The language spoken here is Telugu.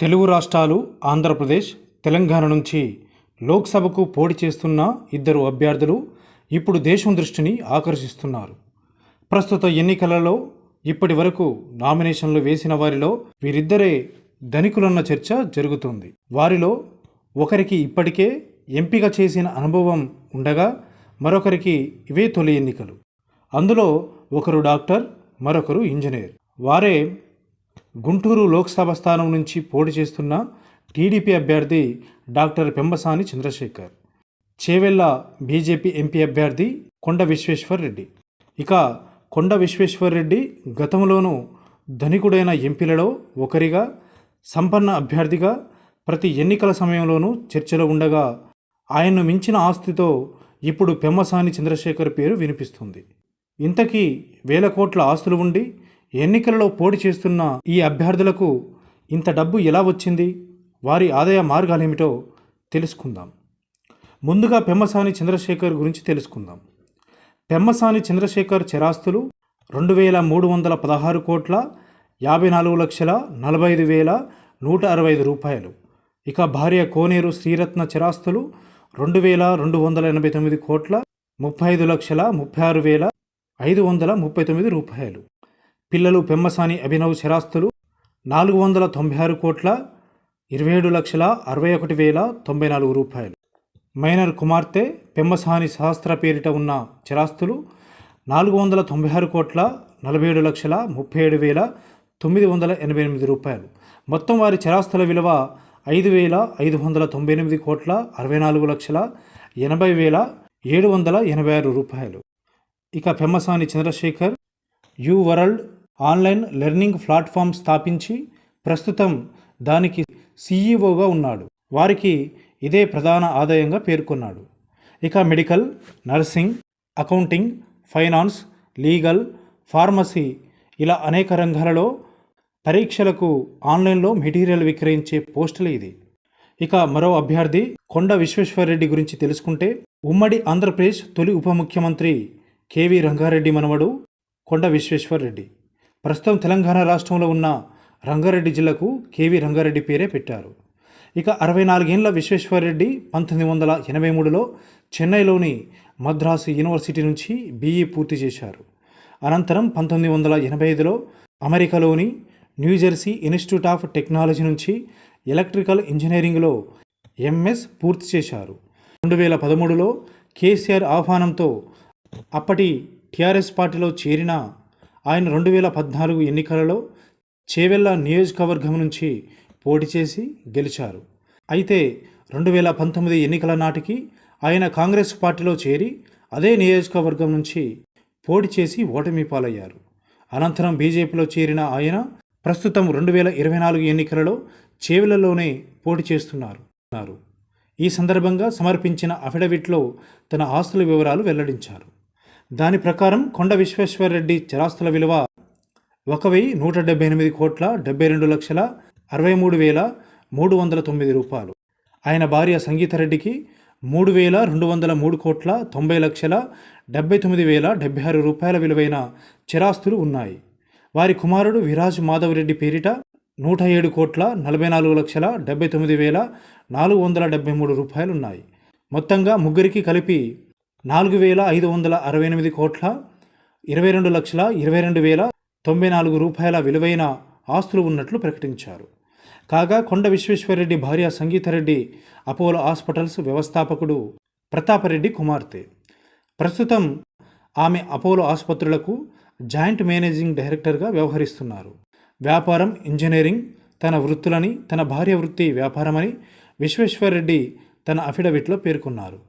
తెలుగు రాష్ట్రాలు ఆంధ్రప్రదేశ్ తెలంగాణ నుంచి లోక్సభకు పోటీ చేస్తున్న ఇద్దరు అభ్యర్థులు ఇప్పుడు దేశం దృష్టిని ఆకర్షిస్తున్నారు. ప్రస్తుత ఎన్నికలలో ఇప్పటి వరకు నామినేషన్లు వేసిన వారిలో వీరిద్దరే ధనికులన్న చర్చ జరుగుతుంది. వారిలో ఒకరికి ఇప్పటికే ఎంపిక చేసిన అనుభవం ఉండగా మరొకరికి ఇవే తొలి ఎన్నికలు. అందులో ఒకరు డాక్టర్ మరొకరు ఇంజనీర్. వారే గుంటూరు లోక్సభ స్థానం నుంచి పోటీ చేస్తున్న టీడీపీ అభ్యర్థి doctor Pemmasani Chandrasekhar Chevella BJP MP అభ్యర్థి కొండ విశ్వేశ్వర్ రెడ్డి. ఇక కొండ విశ్వేశ్వర్ రెడ్డి గతంలోనూ ధనికుడైన ఎంపీలలో ఒకరిగా సంపన్న అభ్యర్థిగా ప్రతి ఎన్నికల సమయంలోనూ చర్చలో ఉండగా ఆయన్ను మించిన ఆస్తితో ఇప్పుడు పెమ్మసాని చంద్రశేఖర్ పేరు వినిపిస్తుంది. ఇంతకీ వేల కోట్ల ఆస్తులు ఉండి ఎన్నికలలో పోటీ చేస్తున్న ఈ అభ్యర్థులకు ఇంత డబ్బు ఎలా వచ్చింది? వారి ఆదాయ మార్గాలేమిటో తెలుసుకుందాం. ముందుగా పెమ్మసాని చంద్రశేఖర్ గురించి తెలుసుకుందాం. పెమ్మసాని చంద్రశేఖర్ చరాస్తులు రెండు వేల మూడు వందల పదహారు కోట్ల యాభై నాలుగు లక్షల నలభై ఐదు వేల నూట అరవై ఐదు రూపాయలు. ఇక భార్య కోనేరు శ్రీరత్న చరాస్తులు రెండు వేల రెండు వందల ఎనభై తొమ్మిది కోట్ల ముప్పై ఐదు లక్షల ముప్పై ఆరు వేల ఐదు వందల ముప్పై తొమ్మిది రూపాయలు. పిల్లలు పెమ్మసాని అభినవ్ చరాస్తులు నాలుగు వందల తొంభై ఆరు కోట్ల ఇరవై ఏడు లక్షల అరవై ఒకటి వేల తొంభై నాలుగు రూపాయలు. మైనర్ కుమార్తె పెమ్మసాని సహస్ర పేరిట ఉన్న చరాస్తులు నాలుగు వందల తొంభై ఆరు కోట్ల నలభై ఏడు లక్షల ముప్పై ఏడు వేల తొమ్మిది వందల ఎనభై ఎనిమిది రూపాయలు. మొత్తం వారి చరాస్తుల విలువ ఐదు వేల ఐదు వందల తొంభై ఎనిమిది కోట్ల అరవై నాలుగు లక్షల ఎనభై వేల ఏడు వందల ఎనభై ఆరు రూపాయలు. ఇక Pemmasani Chandrasekhar UWorld online learning platform స్థాపించి ప్రస్తుతం దానికి సీఈఓగా ఉన్నాడు. వారికి ఇదే ప్రధాన ఆదాయంగా పేర్కొన్నాడు. ఇక medical nursing accounting finance legal pharmacy ఇలా అనేక రంగాలలో పరీక్షలకు ఆన్లైన్లో మెటీరియల్ విక్రయించే పోస్టులు ఇది. ఇక మరో అభ్యర్థి కొండ విశ్వేశ్వరరెడ్డి గురించి తెలుసుకుంటే ఉమ్మడి ఆంధ్రప్రదేశ్ తొలి ఉప ముఖ్యమంత్రి కేవీ రంగారెడ్డి మనవడు కొండ విశ్వేశ్వరరెడ్డి. ప్రస్తుతం తెలంగాణ రాష్ట్రంలో ఉన్న రంగారెడ్డి జిల్లాకు కేవీ రంగారెడ్డి పేరే పెట్టారు. ఇక అరవై నాలుగేళ్ళ విశ్వేశ్వరరెడ్డి పంతొమ్మిది వందల ఎనభై మూడులో చెన్నైలోని మద్రాసు యూనివర్సిటీ నుంచి బీఈ పూర్తి చేశారు. అనంతరం పంతొమ్మిది వందల ఎనభై ఐదులో అమెరికాలోని New Jersey institute of technology నుంచి ఎలక్ట్రికల్ ఇంజనీరింగ్లో ఎంఎస్ పూర్తి చేశారు. రెండు వేల పదమూడులో కేసీఆర్ ఆహ్వానంతో అప్పటి టీఆర్ఎస్ పార్టీలో చేరిన ఆయన రెండు వేల పద్నాలుగు ఎన్నికలలో చేవెళ్ళ నియోజకవర్గం నుంచి పోటీ చేసి గెలిచారు. అయితే రెండు వేల పంతొమ్మిది ఎన్నికల నాటికి ఆయన కాంగ్రెస్ పార్టీలో చేరి అదే నియోజకవర్గం నుంచి పోటీ చేసి ఓటమి పాలయ్యారు. అనంతరం బీజేపీలో చేరిన ఆయన ప్రస్తుతం రెండు వేల ఇరవై నాలుగు ఎన్నికలలో చేవెళ్ళలోనే పోటీ చేస్తున్నారు. ఈ సందర్భంగా సమర్పించిన అఫిడవిట్లో తన ఆస్తుల వివరాలు వెల్లడించారు. దాని ప్రకారం కొండ విశ్వేశ్వరరెడ్డి చరాస్తుల విలువ ఒక వెయ్యి నూట డెబ్బై ఎనిమిది కోట్ల డెబ్బై రెండు లక్షల అరవై మూడు వేల మూడు వందల తొమ్మిది రూపాయలు. ఆయన భార్య సంగీతారెడ్డికి మూడు వేల రెండు వందల మూడు కోట్ల తొంభై లక్షల డెబ్బై తొమ్మిది వేల డెబ్బై ఆరు రూపాయల విలువైన చిరాస్తులు ఉన్నాయి. వారి కుమారుడు విరాజ్ మాధవరెడ్డి పేరిట నూట ఏడు కోట్ల నలభై నాలుగు లక్షల డెబ్బై తొమ్మిది వేల నాలుగు వందల డెబ్బై మూడు రూపాయలు ఉన్నాయి మొత్తంగా ముగ్గురికి కలిపి నాలుగు వేల ఐదు వందల అరవై ఎనిమిది కోట్ల ఇరవై రెండు లక్షల ఇరవై రెండు వేల తొంభై నాలుగు రూపాయల విలువైన ఆస్తులు ఉన్నట్లు ప్రకటించారు. కాగా కొండ విశ్వేశ్వరరెడ్డి భార్య సంగీతారెడ్డి అపోలో హాస్పిటల్స్ వ్యవస్థాపకుడు ప్రతాపరెడ్డి కుమార్తె. ప్రస్తుతం ఆమె అపోలో ఆసుపత్రులకు జాయింట్ మేనేజింగ్ డైరెక్టర్గా వ్యవహరిస్తున్నారు. వ్యాపారం ఇంజనీరింగ్ తన వృత్తులని తన భార్య వృత్తి వ్యాపారమని విశ్వేశ్వరరెడ్డి తన అఫిడవిట్లో పేర్కొన్నారు.